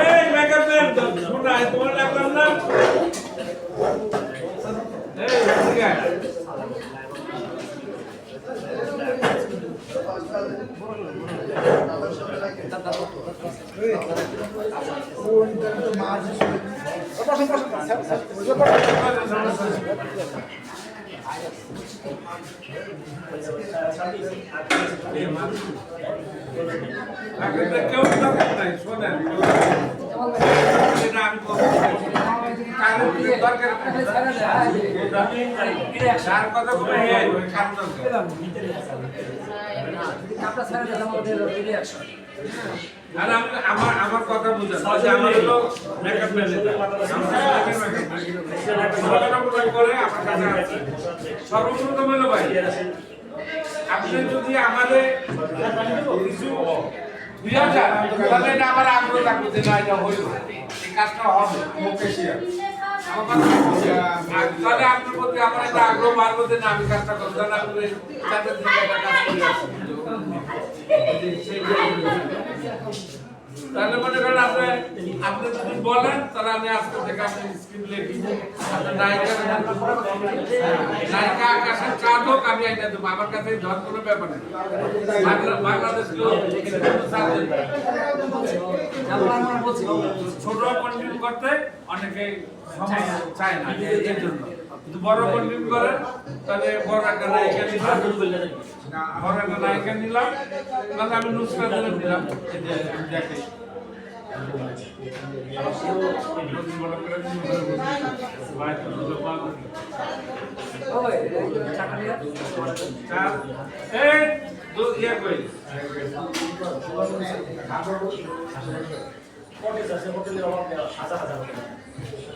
এই makeup man শোনা তোমার লাগলাম না এই ঠিক আছে আপনাদের কেউ দরকার আর আমার আমার কথা বুঝেন আমার হলো মেকআপ ম্যানেজার করে আমার কাছে আছে। আপনি যদি আমাদের দিয়া যান তাহলে এটা আমার আগ্রহ থাকবে যে না, এটা হইল। এই কাজটা হবে। আমার কথা তাহলে আপনার প্রতি আমার একটা আগ্রহ বাড়বে যে না, আমি কাজটা করব তাহলে আমি ওই চারটে একটা কাজ করে আসছি তাহলে মনে করেন আপনি আপনি যদি বলেন, তাহলে আমি আজকে থেকে আপনি স্ক্রিন লিখি নায়িকা নায়িকা আকাশের আমি দেবো। আমার কাছে ধর কোনো ব্যাপার নেই। বাংলা- বাংলাদেশ ছোট কন্টিনিউ করতে অনেকে চায় না এর জন্য। কিন্তু বড় কন্টিনিউ করে, তাহলে বড় একটা নায়িকা নিলাম। বড় একটা নায়িকা নিলাম তাহলে আমি নুসরাত দিলাম নিলাম। দেখি চার এই দু ইয়া কই এই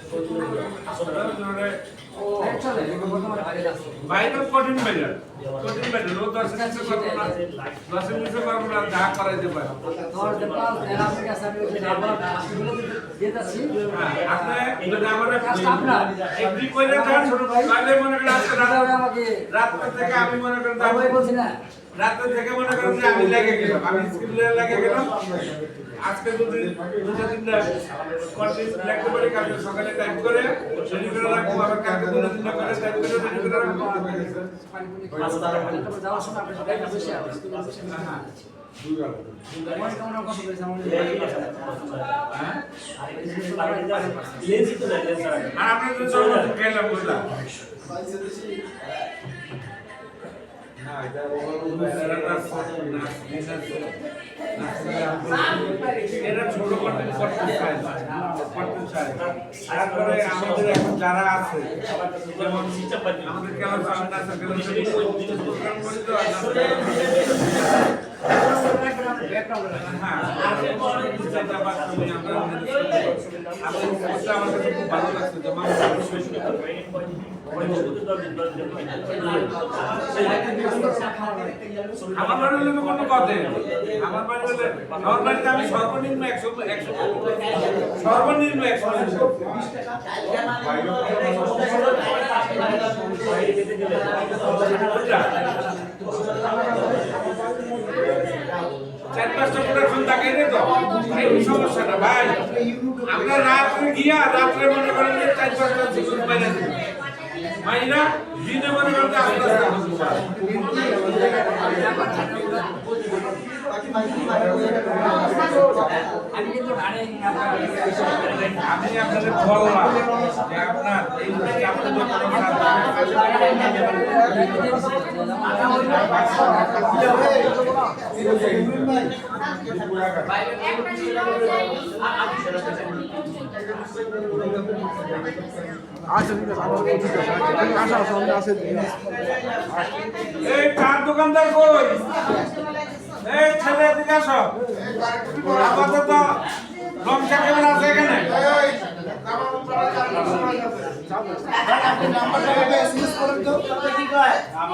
বাইরে কঠিন বাইরে কঠিন বাইরে ও দশ নিচে করব না দশ নিচে করব না যা করাইতে পারে হ্যাঁ, আপনি যদি আমার এগ্রি করে যান তাহলে মনে করেন রাত থেকে আমি মনে করেন রাত্রে থেকে মনে করেন যে আমি লেগে গেলাম আমি স্ক্রিনে লেগে গেলাম। আজকে যদি দুটো তিনটা কন্টেন্ট লিখতে পারি কালকে সকালে টাইপ করে রেডি করে রাখব আবার কালকে দুটো তিনটা করে টাইপ করে রেডি করে রাখব। হ্যাঁ। আর আপনার তো চলো গেলাম বুঝলাম। এরা ছোট কন্টেন্ট করতে চায় করতে চায়। তারপরে আমাদের এখন যারা আছে যেমন আমাদের কেন সামনে আছে কেন প্রোগ্রাম করি তো আমাদের খুব ভালো লাগছে আমার বাড়ি হলে কোনো কথা আমার বাড়ি হলে আমার বাড়িতে আমি সর্বনিম্ন একশো একশো সর্বনিম্ন একশো চার পাঁচটা প্রোডাকশন রে তো? এই সমস্যাটা, ভাই। আমরা রাত্রে গিয়া, রাত্রে মনে করেন চার পাঁচটা মাইরা দিনে মনে করেন যে আস্তে আমি আপনাদের বললাম যে আপনার এই যে আপনার যত আচ্ছা ঠিক আছে আসা সামনে এই চার দোকানদার কই এই ছেলে এদিকে আসো লঙ্কা কেমন আছে এখানে। আমি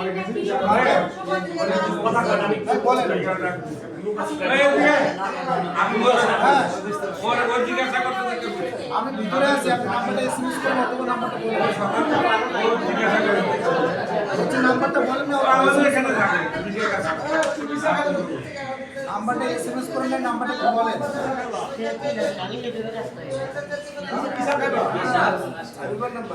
জিজ্ঞাসা। আমি ভিতরে আছি আপনি নাম্বারটা এসএমএস করেন অথবা নাম্বারটা বলেন হচ্ছে নাম্বারটা বলেন না আমাদের এখানে থাকে। নাম্বারটা এসএমএস করেন না নাম্বারটা বলেন।